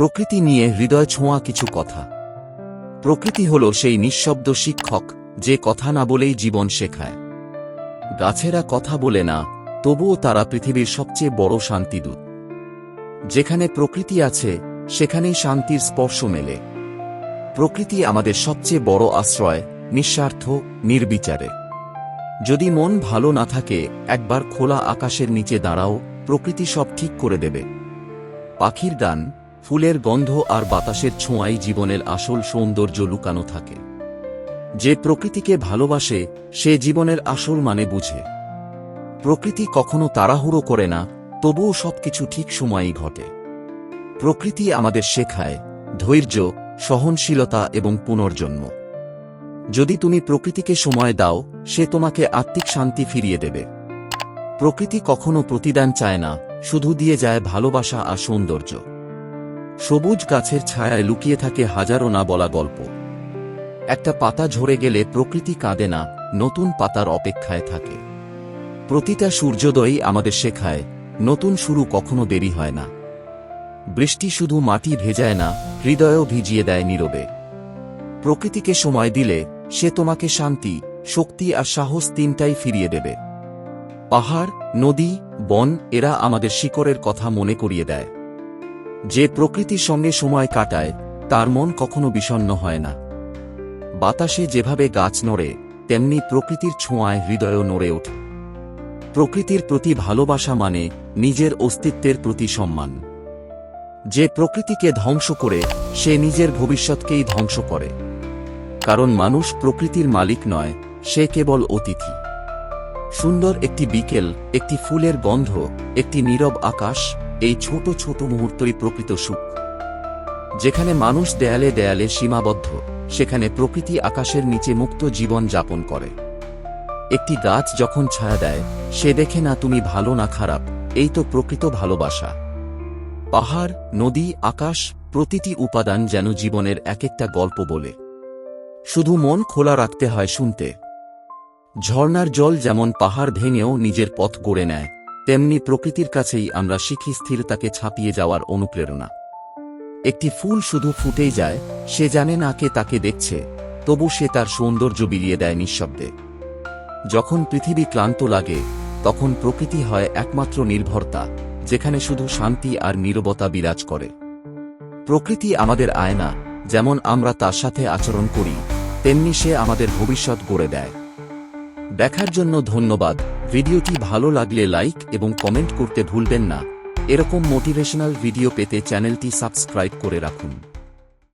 প্রকৃতি নিয়ে হৃদয় ছোঁয়া কিছু কথা। প্রকৃতি হল সেই নিঃশব্দ শিক্ষক, যে কথা না বলেই জীবন শেখায়। গাছেরা কথা বলে না, তবুও তারা পৃথিবীর সবচেয়ে বড় শান্তিদূত। যেখানে প্রকৃতি আছে, সেখানেই শান্তির স্পর্শ মেলে। প্রকৃতি আমাদের সবচেয়ে বড় আশ্রয়, নিঃস্বার্থ, নির্বিচারে। যদি মন ভালো না থাকে, একবার খোলা আকাশের নিচে দাঁড়াও, প্রকৃতি সব ঠিক করে দেবে। পাখির গান ফুলের গন্ধ আর বাতাসের ছোঁয়াই জীবনের আসল সৌন্দর্য লুকানো থাকে। যে প্রকৃতিকে ভালোবাসে, সে জীবনের আসল মানে বুঝে। প্রকৃতি কখনো তাড়াহুড়ো করে না, তবুও সবকিছু ঠিক সময়েই ঘটে। প্রকৃতি আমাদের শেখায় ধৈর্য, সহনশীলতা এবং পুনর্জন্ম। যদি তুমি প্রকৃতিকে সময় দাও, সে তোমাকে আত্মিক শান্তি ফিরিয়ে দেবে। প্রকৃতি কখনো প্রতিদান চায় না, শুধু দিয়ে যায় ভালোবাসা আর সৌন্দর্য। সবুজ গাছের ছায়ায় লুকিয়ে থাকে হাজারো না বলা গল্প। একটা পাতা ঝরে গেলে প্রকৃতি কাঁদে না, নতুন পাতার অপেক্ষায় থাকে। প্রতিটা সূর্যোদয়ই আমাদের শেখায়, নতুন শুরু কখনো দেরি হয় না। বৃষ্টি শুধু মাটি ভেজায় না, হৃদয়ও ভিজিয়ে দেয় নীরবে। প্রকৃতিকে সময় দিলে, সে তোমাকে শান্তি, শক্তি আর সাহস তিনটাই ফিরিয়ে দেবে। পাহাড়, নদী, বন, এরা আমাদের শিকড়ের কথা মনে করিয়ে দেয়। যে প্রকৃতির সঙ্গে সময় কাটায়, তার মন কখনো বিষণ্ণ হয় না। বাতাসে যেভাবে গাছ নড়ে, তেমনি প্রকৃতির ছোঁয়ায় হৃদয়ও নড়ে ওঠে। প্রকৃতির প্রতি ভালোবাসা মানে নিজের অস্তিত্বের প্রতি সম্মান। যে প্রকৃতিকে ধ্বংস করে, সে নিজের ভবিষ্যৎকেই ধ্বংস করে। কারণ মানুষ প্রকৃতির মালিক নয়, সে কেবল অতিথি। সুন্দর একটি বিকেল, একটি ফুলের গন্ধ, একটি নীরব আকাশ এই ছোট ছোট মুহূর্তই প্রকৃত সুখ। যেখানে মানুষ দেয়ালে দেয়ালে সীমাবদ্ধ, সেখানে প্রকৃতি আকাশের নিচে মুক্ত জীবন যাপন করে। একটি গাছ যখন ছায়া দেয়, সে দেখে না তুমি ভালো না খারাপ, এই তো প্রকৃত ভালোবাসা। পাহাড়, নদী, আকাশ, প্রতিটি উপাদান যেন জীবনের এক একটা গল্প বলে। শুধু মন খোলা রাখতে হয় শুনতে। ঝর্ণার জল যেমন পাহাড় ভেঙেও নিজের পথ গড়ে নেয় তেমনি প্রকৃতির কাছেই আমরা শিখি স্থিরতাকে ছাপিয়ে যাওয়ার অনুপ্রেরণা। একটি ফুল শুধু ফুটেই যায়, সে জানে না কে তাকে দেখছে, তবু সে তার সৌন্দর্য বিলিয়ে দেয় নিঃশব্দে। যখন পৃথিবী ক্লান্ত লাগে, তখন প্রকৃতি হয় একমাত্র নির্ভরতা, যেখানে শুধু শান্তি আর নীরবতা বিরাজ করে। প্রকৃতি আমাদের আয়না, যেমন আমরা তার সাথে আচরণ করি, তেমনি সে আমাদের ভবিষ্যৎ গড়ে দেয়। দেখার জন্য ধন্যবাদ। ভিডিওটি ভালো লাগলে লাইক এবং কমেন্ট করতে ভুলবেন না। এরকম মোটিভেশনাল ভিডিও পেতে চ্যানেলটি সাবস্ক্রাইব করে রাখুন।